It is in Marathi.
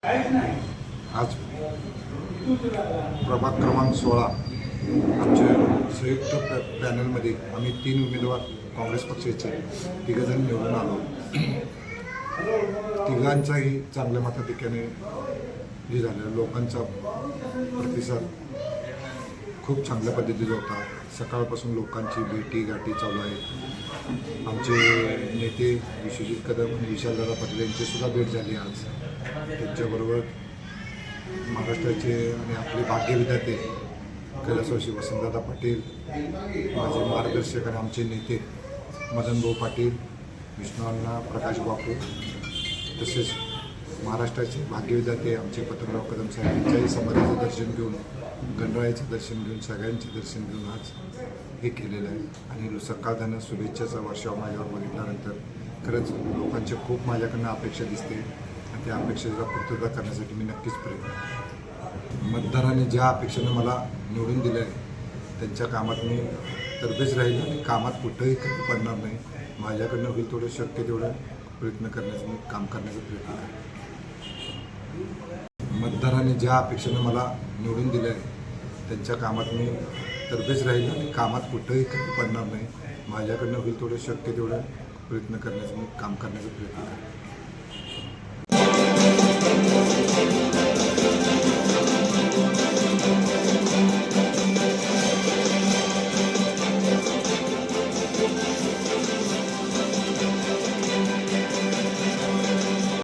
आज प्रभाग क्रमांक सोळा आमच्या संयुक्त पॅ पॅनलमध्ये आम्ही तीन उमेदवार काँग्रेस पक्षाचे तिघजण निवडून आलो. तिघांचाही चांगल्या मताधिक्याने हे झालं लोकांचा प्रतिसाद खूप चांगल्या पद्धतीचा होता. सकाळपासून लोकांची भेटी गाठी चालू आहे आमचे नेते विश्वजित कदम आणि विशालदादा पाटील यांचीसुद्धा भेट झाली आज. त्यांच्याबरोबर महाराष्ट्राचे आणि आपले भाग्य विधाते कैलासवासी वसंतदादा पाटील माझे मार्गदर्शक आणि आमचे नेते मदनभाऊ पाटील विष्णू प्रकाश बापू तसेच महाराष्ट्राचे भाग्यविधाते आमचे पत्रराव कदम साहेब यांच्याही समाजाचं दर्शन घेऊन गणरायाचं दर्शन घेऊन सगळ्यांचे दर्शन घेऊन आज हे केलेलं आहे. आणि सकाळधानं शुभेच्छाचा वर्षाव माझ्यावर बघितल्यानंतर खरंच लोकांचे खूप माझ्याकडनं अपेक्षा दिसते. आणि त्या अपेक्षेचा पूर्तता करण्यासाठी मी नक्कीच प्रयत्न करेन. ज्या अपेक्षेनं मला निवडून दिलं आहे त्यांच्या कामात मी तरबेज राहील आणि कामात कुठंही कमी पडणार नाही. माझ्याकडनं होईल तेवढं शक्य तेवढं प्रयत्न करण्याचं मी काम करण्याचा प्रयत्न करेन मतदारांनी ज्या अपेक्षेनं मला निवडून दिलं आहे त्यांच्या कामात मी तरबेज राहील. आणि कामात कुठंही कमी पडणार नाही. माझ्याकडनं होईल तेवढं शक्य तेवढं प्रयत्न करण्याचं मी काम करण्याचा प्रयत्न करेन